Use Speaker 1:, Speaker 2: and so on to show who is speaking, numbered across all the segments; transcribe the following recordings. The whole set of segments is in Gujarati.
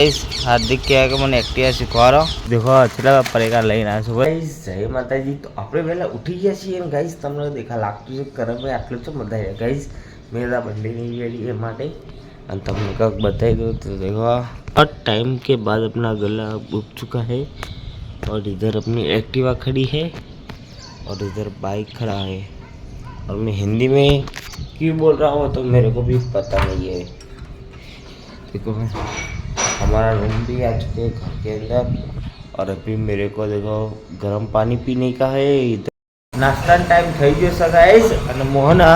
Speaker 1: गाइस हार्दिक क्या है कि મને એક્ટિવા શીખવાડો દેખો છેલ્લા પરેકા લઈને આવ્યો છું ગાઈસ જય માતાજી તો આપણે પહેલા ઉઠી ગયા છીએ અને ગાઈસ તમને દેખા લાગતું છે કરે ભાઈ આટલું તો બધાય ગાઈસ મેરા બંડી नहीं रेडी है માટે અને તમને કંઈક બતાવી દો તો देखो बहुत टाइम के बाद अपना गला उग चुका है और इधर अपनी एक्टिवा खड़ी है और इधर बाइक खड़ा है और मैं हिंदी में क्यों बोल रहा हूँ तो मेरे को भी पता नहीं है देखो हमारा रूम भी आ चुके हैं घर के अंदर और अभी मेरे को देखो गर्म पानी पीने का है इधर નાસ્તાનો ટાઈમ થઈ ગયો છે ગાઈસ અને મોહન આ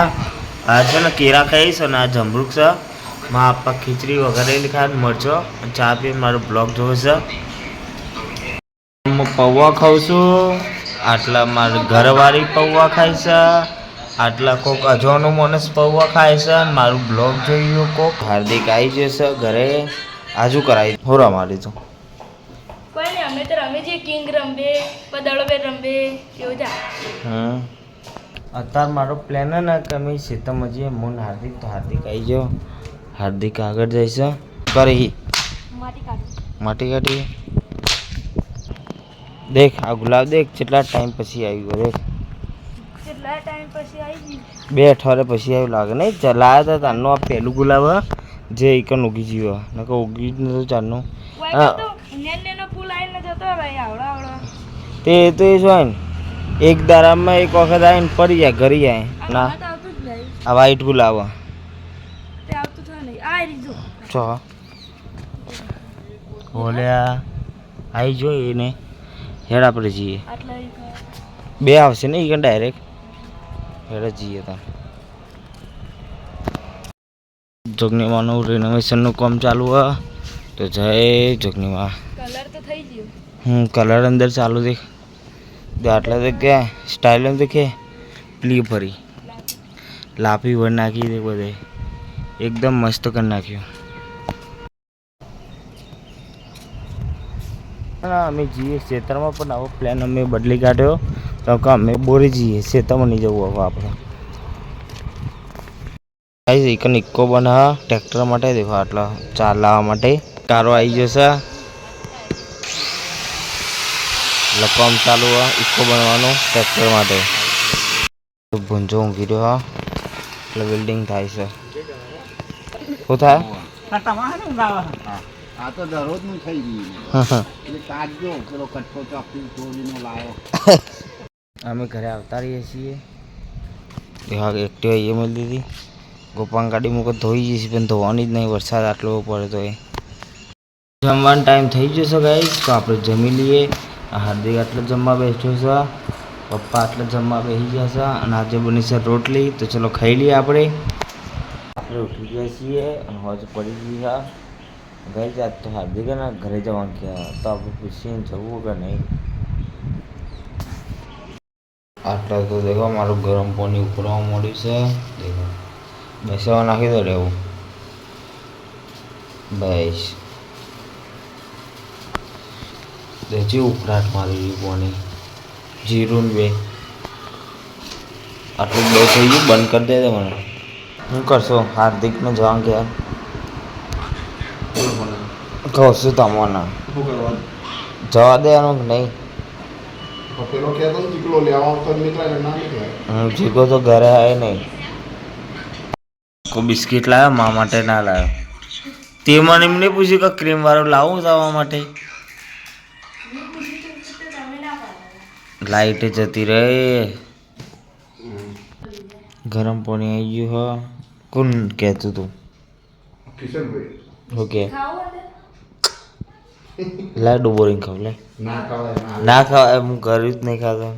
Speaker 1: આ છે ને કેળા ખાઈશ અને આ જમરૂક છે માં આપા ખીચડી વગેરે ખાય મરચો અને ચા પી મારો બ્લોગ જોવે છે હું પૌવા ખાઉં છું આટલા મારી ઘરવાળી પૌવા ખાય છે આટલા કોક અજવાનો માણસ પૌવા ખાય છે અને મારું બ્લોગ જોયું કોક હાર્દિક આવી જશે ઘરે આજુ કરાવી હોરા મારી તો.
Speaker 2: કોઈ નહીં અમે તો રમે છે કિંગ રમવે પદળો બે રમવે એવું જા
Speaker 1: હમ. અત્યારે મારો પ્લાન ને કે અમે શેતમાં મન મોન હાર્દિક તો હાર્દિક આવી જાઓ હાર્દિક આગળ જઈશ કરી
Speaker 2: માટી કાઢું.
Speaker 1: માટી કાઢી. દેખ આ ગુલાબ દેખ કેટલા ટાઈમ પછી આવ્યું દેખ.
Speaker 2: કેટલા ટાઈમ પછી આવી
Speaker 1: બે અઠવાડિયા પછી આવ્યું લાગે નહીં ચલાયા હતા તારનું આ પહેલું ગુલાબ હે, જે ઇકન ઉગી જીવો. નકર ઉગી જ નતું ચારનું.
Speaker 2: તો
Speaker 1: તે તો એ શું એક દારામાં એક વખત આવીને પડી જાય ઘરી જાય. ના. આ વાઈટ ગુલાબ
Speaker 2: આવે.
Speaker 1: છો ઓલ્યા. આવી જોઈએ એને. હેડ આપણે જઈએ. બે આવશે ને ઈકન ડાયરેક્ટ હેડ જઈએ તો. જોગનીમાનું રિનોવેશનનું કામ ચાલુ હોય તો જય જગનીમા.
Speaker 2: કલર તો થઈ ગયો.
Speaker 1: હું કલર અંદર ચાલુ દેખ. આટલા કે સ્ટાઇલ દેખે પ્લી ફરી. લાપી ભર નાખી દે બધે. એકદમ મસ્ત કરી નાખ્યું. અમે જઈએ ખેતરમાં પણ આવો પ્લાન અમે બદલી કાઢ્યો. તો કે અમે બોરી જઈએ ખેતરમાં નહીં જવું હવે આપણે. ગાઈસ એક ઇક્કો બના ટ્રેક્ટર માટે દેખો આટલા ચાર લાવવા માટે. કારો આવી જશે એટલે કામ ચાલુ હોય ઇક્કો બનવાનું ટ્રેક્ટર માટે. ભૂંજો ઊંઘી રહ્યો હા. એટલે બિલ્ડિંગ થાય છે. શું થાય?
Speaker 3: આ તો દરરોજનું થઈ ગયું એટલે કાઢજો પેલો કટકો ચોકથી ચોરીનો લાયો
Speaker 1: અમે ઘરે આવતા રહીએ છીએ. હા એક્ટિવા એ મળી દીધી. ગોપાંગ ગાડી મુકત ધોઈ જઈશ, પણ ધોવાની જ નહીં, વરસાદ આટલો પડે તો એ જમવાનો ટાઈમ થઈ જશે ગાઈ તો આપણે જમી લઈએ. હાર્દિક આટલે જમવા બેઠો છે, પપ્પા આટલે જમવા બેસી છે, અને આજે બની છે રોટલી. તો ચલો ખાઈ લઈએ આપણે. આપણે ઉઠી ગયા છીએ, અને હોજ પડી ગયા ગઈ જાત તો હાર્દિક ને ઘરે જવાનું કહેવાય તો આપણે પૂછીને જવું કે નહીં. આટલા તો દેખો, મારું ગરમ પાણી ઉકળવા મળ્યું છે. દેખો. બેસવા નાખી દો એવું બસ દેજી ઉકળાટ મારી રહ્યું પાણી જીરું બે આટલું બે થઈ ગયું બંધ કરી દે મને શું કરશો હાર્દિકને જવા ગયા કહું છું તમને જવા દેવાનું કે નહીં
Speaker 3: પેલો કહેતો નીકળો લેવા આવતો નીકળે ના નીકળે
Speaker 1: હું જીગો તો ઘરે આવે નહીં કોઈ બિસ્કિટ લાવ્યો મા માટે ના લાવ્યો તે મને એમને પૂછ્યું કે ક્રીમવાળું લાવું જવા માટે? લાઈટ જતી રહે. ગરમ પાણી આવી ગયું હા. કોણ કહેતું તું?
Speaker 3: કિશનભાઈ.
Speaker 1: ઓકે.
Speaker 2: ખાવું અને
Speaker 1: લાડુ બોરિંગ ખાવ લે.
Speaker 3: ના ખવાય ના
Speaker 1: ના ખાવા હું કર્યું જ નહીં ખાતો.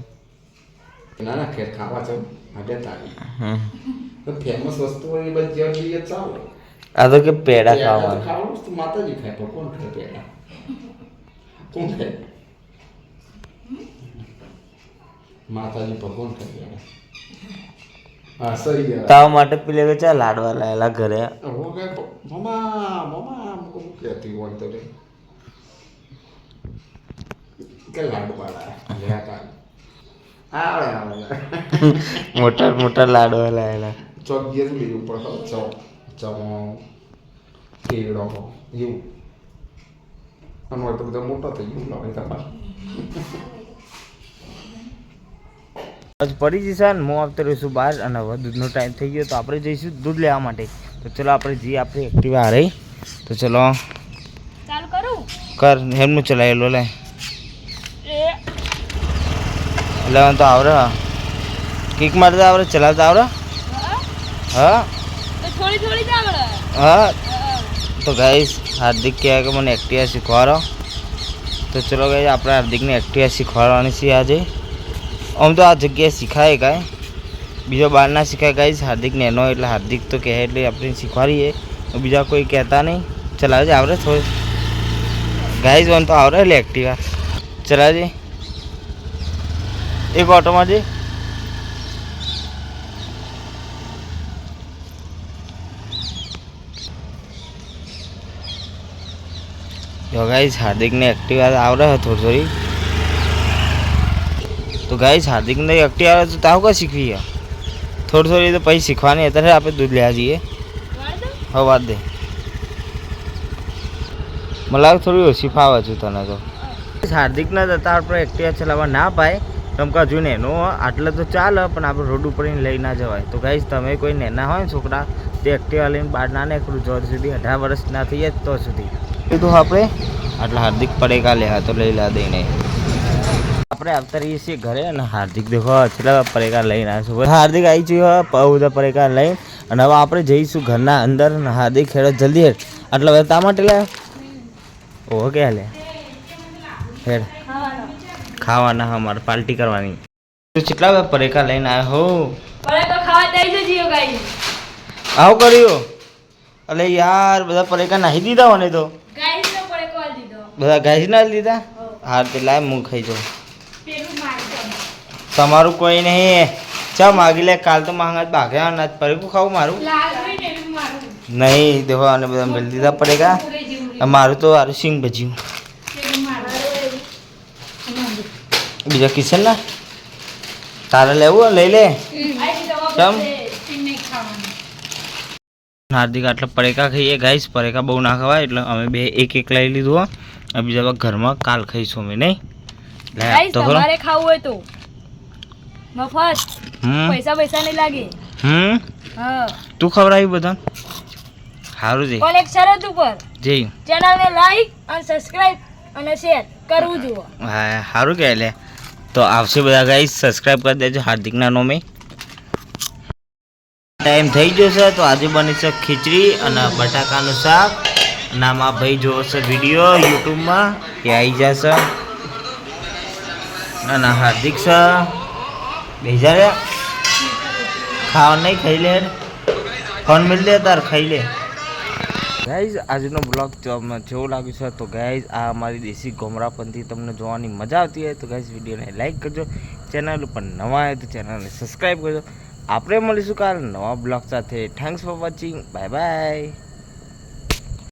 Speaker 3: ના ના ખેર ખાવા છે. આજે તારી.
Speaker 1: હમ.
Speaker 3: ફેમસ વસ્તુ હોય એ બધી જે જોઈએ ચાલો.
Speaker 1: આ તો કે પેડા ખાવા
Speaker 3: ખાવાનું. તો માતાજી ખાય પણ કોણ ખાય પેડા? કોણ ખાય? માતાજી પણ કોણ ખાય પેડા? હા સહી
Speaker 1: તાવ માટે પેલે ચા લાડવા લાયેલા ઘરે.
Speaker 3: હું મમા મમા મુકો કહેતી હોય તો કે લાડવાળા લે તા આવે આવે.
Speaker 1: મોટા મોટા લાડવા લાયેલા.
Speaker 3: ચોક ગીર લીધું પણ ચોક ચમો કેળો એવું.
Speaker 4: અને હોય તો બધા મોટા થઈ ગયું લાવે તમારે
Speaker 1: આજ પડી જઈશાન હું આવતો રહીશું બહાર અને હવે દૂધનો ટાઈમ થઈ ગયો તો આપણે જઈશું દૂધ લેવા માટે. તો ચલો આપણે જઈએ આપણે એક્ટિવા આ રહી તો ચલો.
Speaker 2: ચાલુ કરું?
Speaker 1: કર હેમનું ચલાવેલો લે. એટલે તો આવડે. કિક મારતા આવડે ચલાવતા આવડે?
Speaker 2: હા?
Speaker 1: હા
Speaker 2: તો થોડી થોડી જ આવડે.
Speaker 1: હા?
Speaker 2: હા.
Speaker 1: તો ગાઈસ હાર્દિક કહે કે મને એક્ટિવા શીખવાડો. તો ચલો ગાઈસ આપણે હાર્દિકને એક્ટિવા શીખવાડવાની છે આજે. આમ તો આ જગ્યાએ શીખાય કાંઈ. બીજો બહાર ના શીખાય ગાઈસ હાર્દિકને એનો એટલે હાર્દિક તો કહે એટલે આપણે શીખવાડીએ. બીજા કોઈ કહેતા નહીં. ચલાવજે આવડે થોડું. ગાઈસ મને તો આવડે એટલે એક્ટિવા. ચલાવજે એક ઓટોમાં જઈ જો ગાઈસ હાર્દિકને એક્ટિવા આવડે છે થોડી થોડી. તો ગાઈસ હાર્દિકને એક્ટિવા આવે તો તાવ કા શીખવી થોડી થોડી તો પછી શીખવાની, અત્યારે આપણે દૂધ લેવા જઈએ હવે વાત દે. મને થોડી ઓછી ફાવે છે તને તો. હાર્દિકના જતા આપણે એક્ટિવા ચલાવવા ના પાય. રમકા જો નેનો આટલે તો ચાલે, પણ આપણે રોડ ઉપર લઈ ના જવાય. તો ગાઈસ તમે કોઈ નેના હોય ને છોકરા, તે એક્ટિવા લઈને બહાર ના નીકળું જોર સુધી અઢાર વર્ષ ના થઈ જાય તો સુધી. કીધું આપણે. આટલા હાર્દિક પડેકા લેહા તો લઈ લા દઈને. આપણે આવતા રહીએ છીએ ઘરે અને હાર્દિક દેખો છેલ્લા પડેકા લઈને આવીશું હાર્દિક આવી ગયો બધા પરેકાર લઈ અને હવે આપણે જઈશું ઘરના અંદર અને હાર્દિક ખેડો જલ્દી હેડ. આટલા બધા તા માટે લે? ઓહો કે લે હેડ.
Speaker 2: ખાવાનો
Speaker 1: અમારે પાર્ટી કરવાની. તું કેટલા બધા પડેકા લઈને આવ્યો હો? આવું કર્યું? અલે યાર બધા પડેકા નાહી દીધા મને તો
Speaker 2: ગાઈ નો પડે કોલ દીધો
Speaker 1: બધા ઘાસી ના લીધા? હાર તે લાય હું ખાઈ જાઉં. તમારું કોઈ નહીં. ચા માગી લે, કાલ તો માંગા ભાગ્યા ના પરેકું ખાવું મારું? નહીં, દેખો અને બધા મેળ દીધા પડેગા. મારું તો હારું સિંગ ભજ્યું. બીજા કિશન ના તારે લેવું લઈ લે.
Speaker 2: આઈ દવા
Speaker 1: કેમ?
Speaker 2: બદલે ટીમ નહીં ખાવાનું
Speaker 1: હાર્દિક આટલા પડેકા ખાઈએ ગાઈસ. પડેકા બહુ ના ખવાય એટલે અમે બે એક એક લઈ લીધું હો. અને બીજા બધા ઘરમાં કાલ ખાઈશું અમે નહીં? લે આપ
Speaker 2: ગાઈસ
Speaker 1: તો ખરો.
Speaker 2: તમારે ખાવું હોય તો. મફત.
Speaker 1: હમ.
Speaker 2: પૈસા પૈસા નહીં લાગે.
Speaker 1: હમ?
Speaker 2: હા.
Speaker 1: તું ખવડાવી બધા? સારું છે
Speaker 2: પણ એક શરત ઉપર
Speaker 1: જઈ.
Speaker 2: ચેનલને લાઈક અને સબસ્ક્રાઇબ અને શેર કરવું જુઓ.
Speaker 1: હા સારું કે લે. તો આવશે બધા ગાઈસ. સબસ્ક્રાઇબ કરી દેજો. હાર્દિકના નોમે. ટાઈમ થઈ ગયો તો આજે બની છે ખીચડી અને બટાકાનું શાક. અને આમાં ભાઈ જોવો છે વીડિયો યુટ્યુબમાં એ આવી જશે. અને હાર્દિક છે. બેજા રે ખાવા નહીં ખાઈ લે. ફોન મિલ દે તાર, ખાઈ લે. ગાઈઝ આજનો બ્લોગ જેવો લાગ્યું છે. તો ગાઈઝ આ અમારી દેશી ગોમરાપંથી તમને જોવાની મજા આવતી હોય તો ગાઈઝ વિડીયોને લાઈક કરજો. ચેનલ ઉપર નવા હોય તો ચેનલને સબસ્ક્રાઈબ કરજો. આપણે મળીશું કાલ નવા બ્લોગ સાથે. Thanks for watching bye bye